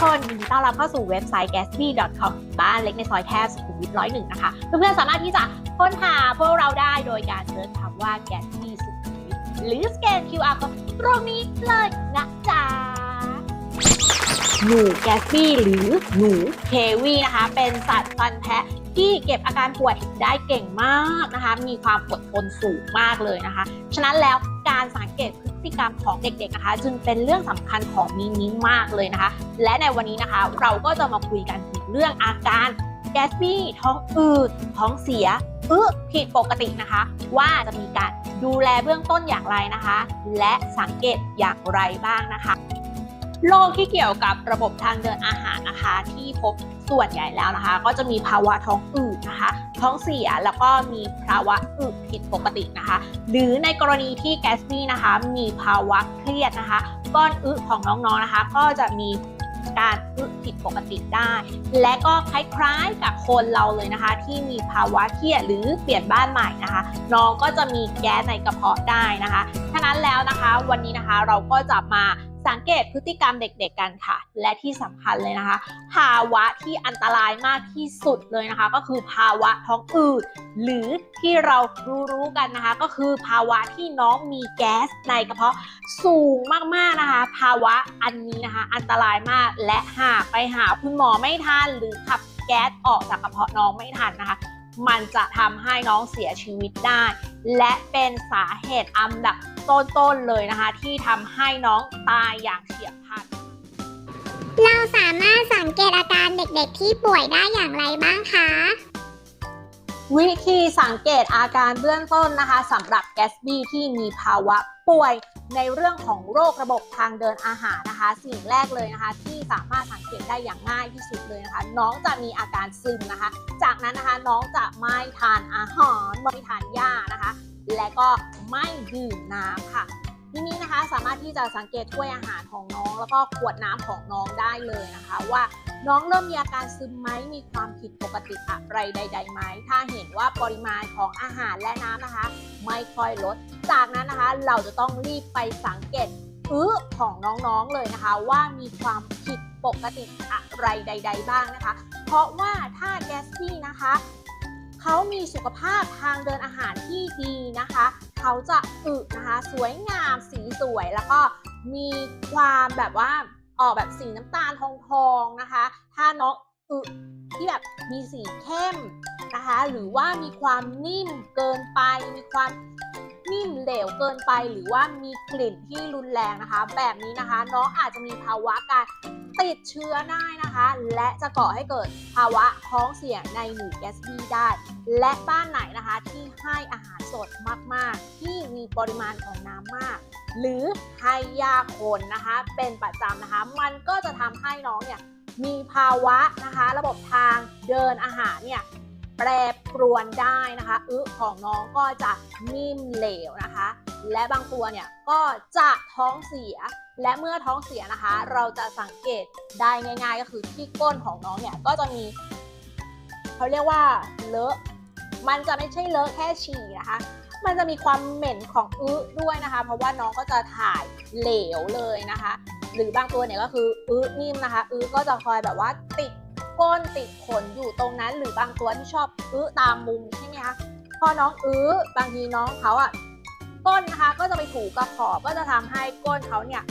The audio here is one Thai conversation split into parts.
คนยินดีต้อนรับเข้าสู่เว็บไซต์ gasby.com บ้านเล็กในซอยแคบสุขุมวิทร้อยหนึ่งนะคะ เพื่อนๆสามารถที่จะค้นหาพวกเราได้โดยการเสิร์ชคำว่า gasby สุขุมวิทหรือสแกน QR code ตรงนี้เลยนะจ๊ะหนูแกสบี้หรือหนูเควีนะคะ เป็นสัตว์ฟันแทะที่เก็บอาการป่วยได้เก่งมากนะคะ มีความอดทนสูงมากเลยนะคะ ฉะนั้นแล้ว การสังเกตพฤติกรรมของเด็กๆนะคะ จึงเป็นเรื่องสำคัญของมินิมากเลยนะคะ และในวันนี้นะคะเราก็จะมาคุยกันถึงเรื่องอาการแก๊สบี้ท้องอืดท้องเสียอึผิดปกตินะคะ ว่าจะมีการดูแลเบื้องต้นอย่างไรนะคะ และสังเกตอย่างไรบ้างนะคะโรคที่เกี่ยวกับระบบทางเดินอาหารนะคะ ที่พบส่วนใหญ่แล้วนะคะ ก็จะมีภาวะท้องอืดนะคะ ท้องเสียแล้วก็มีภาวะอึผิดปกตินะคะ หรือในกรณีที่แกสบี้นะคะ มีภาวะเครียดนะคะ ก้อนอึของน้องๆนะคะ ก็จะมีการอึผิดปกติได้ และก็คล้ายๆกับคนเราเลยนะคะ ที่มีภาวะเครียดหรือเปลี่ยนบ้านใหม่นะคะ น้องก็จะมีแก๊สในกระเพาะได้นะคะฉะนั้นแล้วนะคะ วันนี้นะคะเราก็จะมา สังเกตพฤติกรรมเด็กๆกันค่ะ และที่สำคัญเลยนะคะ ภาวะที่อันตรายมากที่สุดเลยนะคะ ก็คือภาวะท้องอืดหรือที่เรารู้ๆกันนะคะ ก็คือภาวะที่น้องมีแก๊สในกระเพาะสูงมากๆนะคะ ภาวะอันนี้นะคะ อันตรายมากและหากไปหาคุณหมอไม่ทันหรือขับแก๊สออกจากกระเพาะน้องไม่ทันนะคะ มันจะทำให้น้องเสียชีวิตได้ และเป็นสาเหตุอันดับต้นๆเลยนะคะ ที่ทำให้น้องตายอย่างเฉียบพลัน เราสามารถสังเกตอาการเด็กๆที่ป่วยได้อย่างไรบ้างคะ วิธีสังเกตอาการเบื้องต้นนะคะสำหรับแกสบี้ที่มีภาวะป่วย ในเรื่องของโรคระบบทางเดินอาหารนะคะ สิ่งแรกเลยนะคะ ที่สามารถสังเกตได้อย่างง่ายที่สุดเลยนะคะ น้องจะมีอาการซึมนะคะ จากนั้นนะคะน้องจะไม่ทานอาหารไม่ทานหญ้านะคะ และก็ไม่ดื่มน้ำค่ะทีนี้นะคะสามารถที่จะสังเกตถ้วยอาหารของน้อง แล้วก็ขวดน้ำของน้องได้เลยนะคะ ว่า น้องเริ่มมีอาการซึมไหมมีความผิดปกติอะไรใด ๆ ไหม ถ้าเห็นว่าปริมาณของอาหารและน้ำนะคะ ไม่ค่อยลด จากนั้นนะคะเราจะต้องรีบไปสังเกตอื้อของน้องๆเลยนะคะ ว่ามีความผิดปกติอะไรใด ๆ บ้างนะคะ เพราะว่าถ้าแกสซี่นะคะเขามีสุขภาพทางเดินอาหารที่ดีนะคะ เขาจะอึนะคะ สวยงามสีสวยแล้วก็มีความแบบว่า ออกแบบสีน้ำตาลทองทองๆนะคะ ถ้าน้องอึที่แบบมีสีเข้มนะคะ หรือว่ามีความนิ่มเกินไป มีความ นิ่มเหลวเกินไปหรือว่ามีกลิ่นที่รุนแรงนะคะ แบบนี้นะคะน้องอาจจะมีภาวะการติดเชื้อได้นะคะ และจะก่อให้เกิดภาวะท้องเสียในหนูแกสบี้ได้ และบ้านไหนนะคะที่ให้อาหารสดมากๆ ที่มีปริมาณของน้ำมาก หรือให้ยาคนนะคะ เป็นประจำนะคะ มันก็จะทำให้น้องเนี่ยมีภาวะนะคะ ระบบทางเดินอาหารเนี่ย แปรปรวนได้นะคะอึของน้องก็จะนิ่มเหลวนะคะ และบางตัวเนี่ยก็จะท้องเสีย และเมื่อท้องเสียนะคะ เราจะสังเกตได้ง่าย ๆ ก็คือที่ก้นของน้องเนี่ยก็จะมีเขาเรียกว่าเลอะมันจะไม่ใช่เลอะแค่ฉี่นะคะ มันจะมีความเหม็นของอึด้วยนะคะ เพราะว่าน้องก็จะถ่ายเหลวเลยนะคะ หรือบางตัวเนี่ยก็คืออึนิ่มนะคะอึก็จะคอยแบบว่าติด ก้นติดขนอยู่ตรงนั้น หรือบางตัวที่ชอบอึตามมุมใช่ไหมคะพอน้องอึบางทีน้องเขาอะก้นนะคะก็จะไปถูกับขอบก็จะทำให้ก้นเขาเนี่ย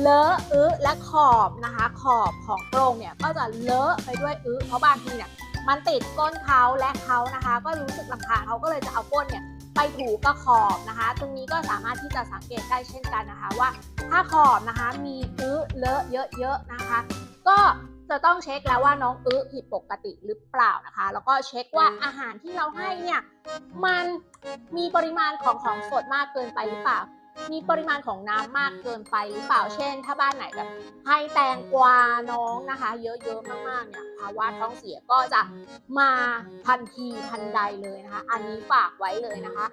เลอะอึและขอบนะคะ ขอบของกรงเนี่ยก็จะเลอะไปด้วยอึเพราะบางทีเนี่ยมันติดก้นเขาและเขานะคะ ก็รู้สึกลำคาญเขาก็เลยจะเอาก้นเนี่ยไปถูกับขอบนะคะ ตรงนี้ก็สามารถที่จะสังเกตได้เช่นกันนะคะว่า ถ้าขอบนะคะมีอึเลอะเยอะๆนะคะ ก็จะต้องเช็คแล้วว่าน้องอึผิดปกติหรือเปล่านะคะ แล้วก็เช็คว่าอาหารที่เราให้เนี่ยมันมีปริมาณของของสดมากเกินไปหรือเปล่า มีปริมาณของน้ำมากเกินไปหรือเปล่า เช่น ถ้าบ้านไหนแบบให้แตงกวาน้องนะคะ เยอะๆมากๆเนี่ยภาวะท้องเสียก็จะมาทันทีทันใดเลยนะคะ อันนี้ฝากไว้เลยนะคะ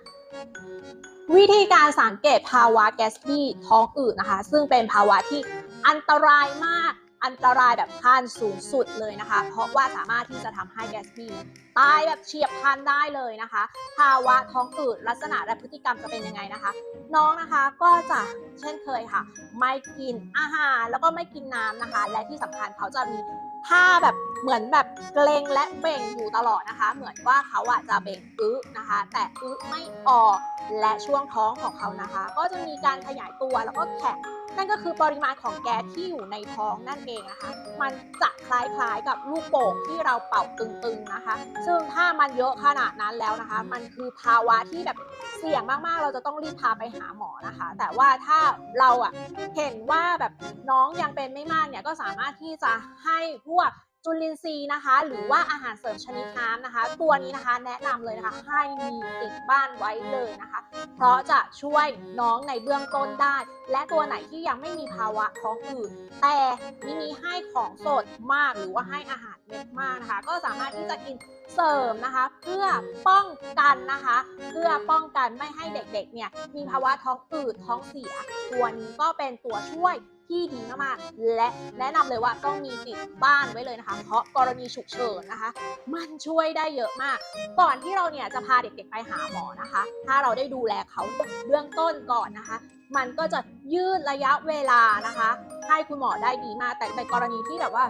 วิธีการสังเกตภาวะแกสบี้ท้องอืดนะคะ ซึ่งเป็นภาวะที่อันตรายมาก อันตรายแบบขั้นสูงสุดเลยนะคะ เพราะว่าสามารถที่จะทำให้แกสบี้ตายแบบเฉียบพลันได้เลยนะคะ ภาวะท้องอืดลักษณะและพฤติกรรมจะเป็นยังไงนะคะ น้องนะคะก็จะเช่นเคยค่ะ ไม่กินอาหารแล้วก็ไม่กินน้ำนะคะ และที่สำคัญเขาจะมีท่าแบบเหมือนแบบเกรงและเบ่งอยู่ตลอดนะคะ เหมือนว่าเขาอะจะเบ่งอึนะคะ แต่อึไม่ออกและช่วงท้องของเขานะคะ ก็จะมีการขยายตัวแล้วก็แข็ง นั่นก็คือปริมาณของแก๊สที่อยู่ในท้องนั่นเองนะคะ มันจะคล้ายๆกับลูกโป่งที่เราเป่าตึงๆนะคะ ซึ่งถ้ามันเยอะขนาดนั้นแล้วนะคะ มันคือภาวะที่แบบเสี่ยงมากๆ เราจะต้องรีบพาไปหาหมอนะคะ แต่ว่าถ้าเราอะเห็นว่าแบบน้องยังเป็นไม่มากเนี่ยก็สามารถที่จะให้พวก จุลินทรีย์นะคะ หรือว่าอาหารเสริมชนิดน้ำนะคะ ตัวนี้นะคะแนะนำเลยนะคะ ให้มีติดบ้านไว้เลยนะคะ เพราะจะช่วยน้องในเบื้องต้นได้ และตัวไหนที่ยังไม่มีภาวะท้องอืดแต่ไม่มีให้ของสดมากหรือว่าให้อาหารเม็ดมากนะคะ ก็สามารถที่จะกินเสริมนะคะ เพื่อป้องกันนะคะ เพื่อป้องกันไม่ให้เด็กๆเนี่ยมีภาวะท้องอืดท้องเสีย ตัวนี้ก็เป็นตัวช่วย ที่ดีมากๆ และแนะนำเลยว่าต้องมีติดบ้านไว้เลยนะคะ เพราะกรณีฉุกเฉินนะคะ มันช่วยได้เยอะมาก ก่อนที่เราเนี่ยจะพาเด็กๆไปหาหมอนะคะ ถ้าเราได้ดูแลเขาเบื้องต้นก่อนนะคะ มันก็จะยืดระยะเวลานะคะ ให้คุณหมอได้ดีมาก แต่ในกรณีที่แบบว่า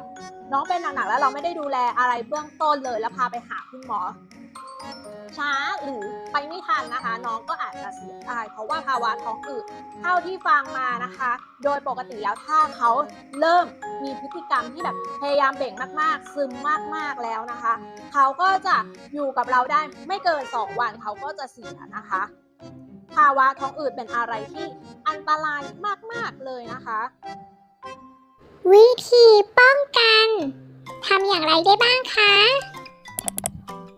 น้องเป็นหนักๆแล้วเราไม่ได้ดูแลอะไรเบื้องต้นเลยแล้วพาไปหาคุณหมอ ช้าหรือไปไม่ทันนะคะ น้องก็อาจจะเสียได้เพราะว่าภาวะท้องอืดเท่าที่ฟังมานะคะ โดยปกติแล้วถ้าเขาเริ่มมีพฤติกรรมที่แบบพยายามเบ่งมากๆ ซึมมากๆแล้วนะคะ เขาก็จะอยู่กับเราได้ไม่เกิน 2 วันเขาก็จะเสียนะคะ ภาวะท้องอืดเป็นอะไรที่อันตรายมากๆเลยนะคะ วิธีป้องกันทำอย่างไรได้บ้างคะ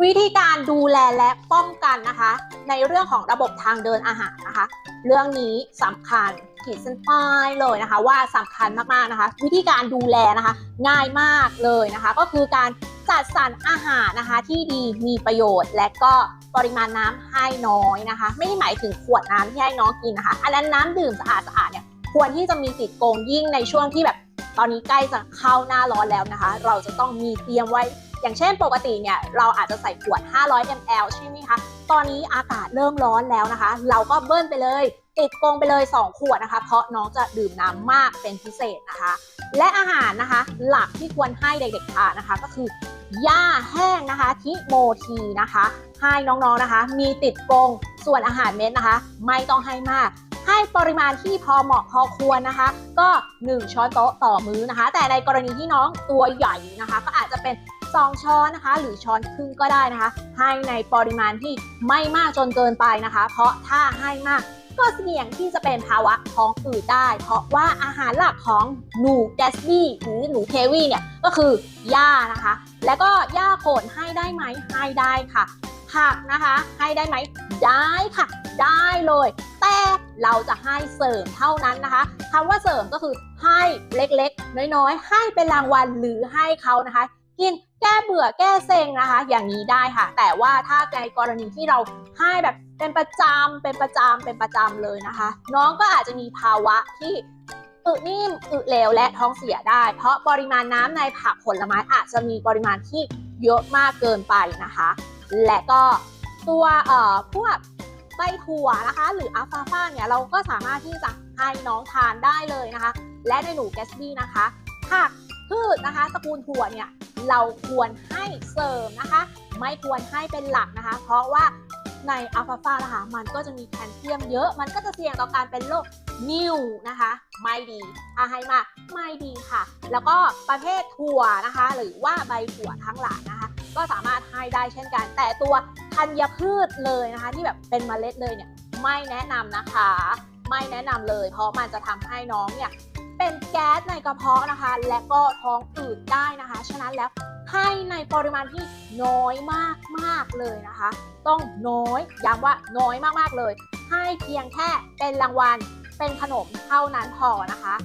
วิธีการดูแลและป้องกันนะคะ ในเรื่องของระบบทางเดินอาหารนะคะ เรื่องนี้สำคัญขีดเส้นใต้เลยนะคะ ว่าสำคัญมากๆนะคะ วิธีการดูแลนะคะ ง่ายมากเลยนะคะ ก็คือการจัดสรรอาหารนะคะที่ดีมีประโยชน์ และก็ปริมาณน้ำให้น้อยนะคะ ไม่ได้หมายถึงขวดน้ำที่ให้น้องกินนะคะ อันนั้นน้ำดื่มสะอาดสะอาดๆเนี่ยควรที่จะมีติดโกงยิ่งในช่วงที่แบบ ตอนนี้ใกล้จะเข้าหน้าร้อนแล้วนะคะ เราจะต้องมีเตรียมไว้ อย่างเช่นปกติเนี่ยเราอาจจะใส่ขวด 500 ml ใช่ไหมคะ ตอนนี้อากาศเริ่มร้อนแล้วนะคะ เราก็เบิ้ลไปเลย ติดกรงไปเลย 2 ขวดนะคะ เพราะน้องจะดื่มน้ำมากเป็นพิเศษนะคะ และอาหารนะคะ หลักที่ควรให้เด็กๆทานนะคะ ก็คือหญ้าแห้งนะคะทิโมทีนะคะ ให้น้องๆนะคะ มีติดกรงส่วนอาหารเม็ดนะคะ ไม่ต้องให้มาก ให้ปริมาณที่พอเหมาะพอควรนะคะ ก็ 1 ช้อนโต๊ะต่อมื้อนะคะ แต่ในกรณีที่น้องตัวใหญ่นะคะ ก็อาจจะเป็น 2 ช้อนนะคะ หรือช้อนครึ่งก็ได้นะคะ ให้ในปริมาณที่ไม่มากจนเกินไปนะคะ เพราะถ้าให้มากก็เสี่ยงที่จะเป็นภาวะท้องอืดได้ เพราะว่าอาหารหลักของหนูแกสบี้หรือหนูเทวีเนี่ยก็คือหญ้านะคะ แล้วก็หญ้าโขนให้ได้ไหมให้ได้ค่ะผักนะคะ ให้ได้ไหมได้ค่ะ ได้เลย เราจะให้เสริมเท่านั้นนะคะคำว่าเสริมก็คือให้เล็กๆ น้อยๆ ให้เป็นรางวัลหรือให้เขานะคะ กินแก้เบื่อแก้เซ็งนะคะ อย่างนี้ได้ค่ะ แต่ว่าถ้าในกรณีที่เราให้แบบเป็นประจำเป็นประจำเป็นประจำเลยนะคะ น้องก็อาจจะมีภาวะที่อึนิ่มอึเหลวและท้องเสียได้ เพราะปริมาณน้ำในผักผลไม้อาจจะมีปริมาณที่เยอะมากเกินไปนะคะ และก็ตัวเอ่อพวก ใบถั่วนะคะ หรืออัลฟาฟาเนี่ยเราก็สามารถที่จะให้น้องทานได้เลยนะคะ และในหนูแกสบี้นะคะผักพืชนะคะตระกูลถั่วเนี่ยเราควรให้เสริมนะคะ ไม่ควรให้เป็นหลักนะคะ เพราะว่าในอัลฟาฟานะคะมันก็จะมีแคลเซียมเยอะ มันก็จะเสี่ยงต่อการเป็นโรคนิ่วนะคะ ไม่ดีถ้าให้มาไม่ดีค่ะ แล้วก็ประเภทถั่วนะคะ หรือว่าใบถั่วทั้งหลายนะคะ ก็สามารถให้ได้เช่นกัน แต่ตัวธัญพืชเลยนะคะ ที่แบบเป็นเมล็ดเลยเนี่ยไม่แนะนำนะคะ ไม่แนะนำเลย เพราะมันจะทำให้น้องเนี่ยเป็นแก๊สในกระเพาะนะคะ และก็ท้องอืดได้นะคะ ฉะนั้นแล้วให้ในปริมาณที่น้อยมากมากเลยนะคะ ต้องน้อยย้ำว่าน้อยมากๆเลย ให้เพียงแค่เป็นรางวัลเป็นขนมเท่านั้นพอนะคะ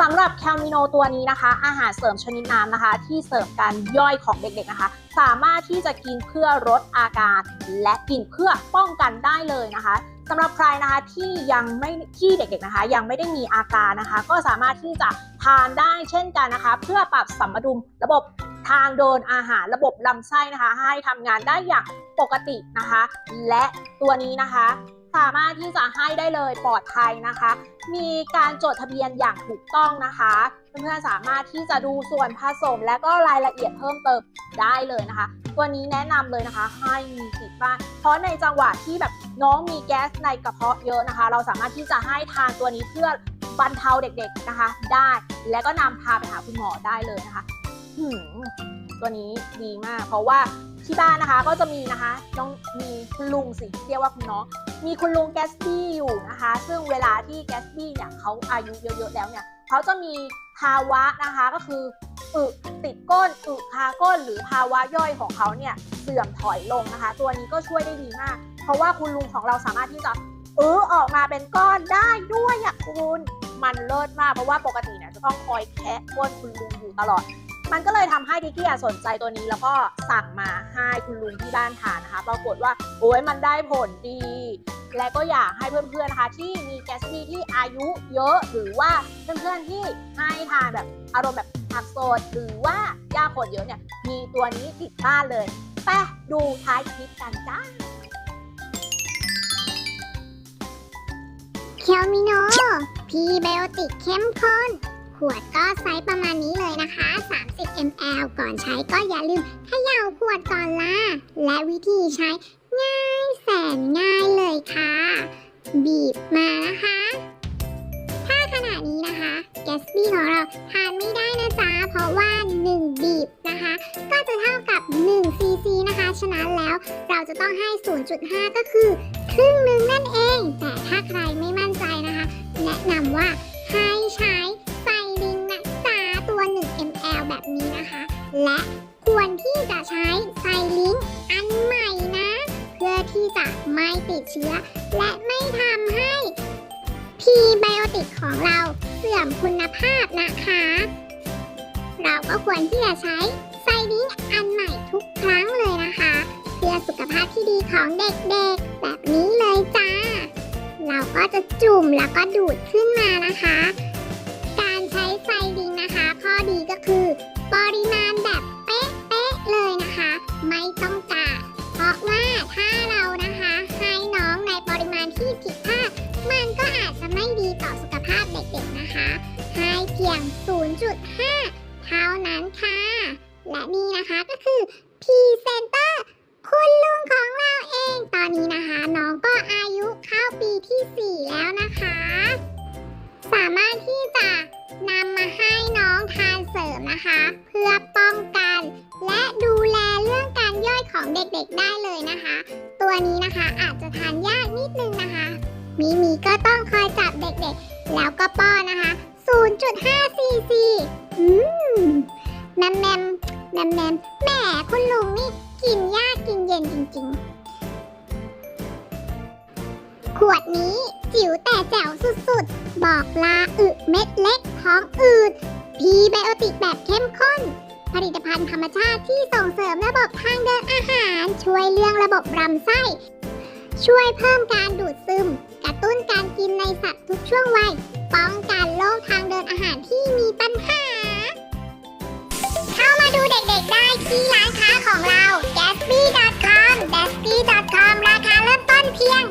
สำหรับแคลมิโนตัวนี้นะคะ อาหารเสริมชนิดน้ำนะคะ ที่เสริมการย่อยของเด็กๆนะคะ สามารถที่จะกินเพื่อลดอาการ และกินเพื่อป้องกันได้เลยนะคะสำหรับใครนะคะที่ยังไม่ที่เด็กๆนะคะ ยังไม่ได้มีอาการนะคะ ก็สามารถที่จะทานได้เช่นกันนะคะ เพื่อปรับสมดุลระบบทางเดินอาหารระบบลำไส้นะคะ ให้ทำงานได้อย่างปกตินะคะ และตัวนี้นะคะ สามารถที่จะให้ได้เลยปลอดภัยนะคะ มีการจดทะเบียนอย่างถูกต้องนะคะ เพื่อนๆสามารถที่จะดูส่วนผสมและก็รายละเอียดเพิ่มเติมได้เลยนะคะ ตัวนี้แนะนำเลยนะคะ ให้มีติดบ้าน เพราะในจังหวะที่แบบน้องมีแก๊สในกระเพาะเยอะนะคะ เราสามารถที่จะให้ทานตัวนี้เพื่อบรรเทาเด็กๆนะคะ ได้และก็นำพาไปหาคุณหมอได้เลยนะคะหืมตัวนี้ดีมาก เพราะว่า ที่บ้านนะคะ ก็จะมีนะคะน้องมีคุณลุงสิเรียกว่าคุณน้องมีคุณลุงแกสบี้อยู่นะคะ ซึ่งเวลาที่แกสบี้เนี่ยเขาอายุเยอะๆแล้วเนี่ยเขาจะมีภาวะนะคะก็คืออึติดก้นอึคาก้นหรือภาวะย่อยของเขาเนี่ยเสื่อมถอยลงนะคะ ตัวนี้ก็ช่วยได้ดีมาก เพราะว่าคุณลุงของเราสามารถที่จะเออออกมาเป็นก้อนได้ด้วยอะคุณ มันเลิศมากเพราะว่าปกติเนี่ยจะต้องคอยแคะก้นคุณลุงอยู่ตลอด มันก็เลยทำให้ดิกี้สนใจตัวนี้แล้วก็สั่งมาให้คุณลุงที่บ้านทานนะคะ ปรากฏว่าโอ้ยมันได้ผลดี และก็อยากให้เพื่อนๆนะคะ ที่มีแกสบี้ที่อายุเยอะหรือว่าเพื่อนๆที่ให้ทานแบบอารมณ์แบบผักสดหรือว่าหญ้าขดเยอะเนี่ยมีตัวนี้ติดบ้านเลยไปดูท้ายคลิปกันจ้าเคียวมิโนพีไบโอติกเข้มข้น ขวดก็ไซส์ประมาณนี้เลยนะคะ 30 ml ก่อนใช้ก็อย่าลืมเขย่าขวดก่อนล่ะ และวิธีใช้ง่ายแสนง่ายเลยค่ะ บีบมานะคะ ถ้าขณะนี้นะคะแกสบี้ของเราทานไม่ได้นะจ๊ะ เพราะว่า 1 บีบนะคะ ก็จะเท่ากับ1ซีซีนะคะ ฉะนั้นแล้วเราจะต้องให้ 0.5 ก็คือ ครึ่งหนึ่งนั่นเอง แต่ถ้าใครไม่มั่นใจนะคะ แนะนำว่าให้ใช้ และควรที่จะใช้ไซลิงอันใหม่นะ เพื่อที่จะไม่ติดเชื้อ และไม่ทำให้พีไบโอติกของเราเสื่อมคุณภาพนะคะ เราก็ควรที่จะใช้ไซลิงอันใหม่ทุกครั้งเลยนะคะ เพื่อสุขภาพที่ดีของเด็กๆ แบบนี้เลยจ้า เราก็จะจุ่มแล้วก็ดูดขึ้นมานะคะ พียง 0.5 เท่านั้นค่ะ และนี่นะคะก็คือพรีเซนเตอร์คุณลุงของเราเอง ตอนนี้นะคะน้องก็อายุเข้าปีที่ 4 แล้วนะคะ สามารถที่จะนำมาให้น้องทานเสริมนะคะ เพื่อป้องกัน และดูแลเรื่องการย่อยของเด็กๆได้เลยนะคะ ตัวนี้นะคะอาจจะทานยากนิดนึงนะคะมีมีก็ต้องคอยจับเด็กๆ แล้วก็ป้อนนะคะ 0.5ซีซีอืมแมมแมมแมมแมมแหมคุณลุงนี่กินยากกินเย็นจริงๆ ขวดนี้จิ๋วแต่แจ๋วสุดๆ บอกลาอึเม็ดเล็กท้องอืดพีไบโอติกแบบเข้มข้น ผลิตภัณฑ์ธรรมชาติที่ส่งเสริมระบบทางเดินอาหาร ช่วยเรื่องระบบลำไส้ ช่วยเพิ่มการดูดซึม กระตุ้นการกินในสัตว์ทุกช่วงวัย ป้องกันโรคทางเดินอาหารที่มีปัญหา เข้ามาดูเด็กๆได้ที่ร้านค้าของเรา gatsby.com gatsby.com ราคาเริ่มต้นเพียง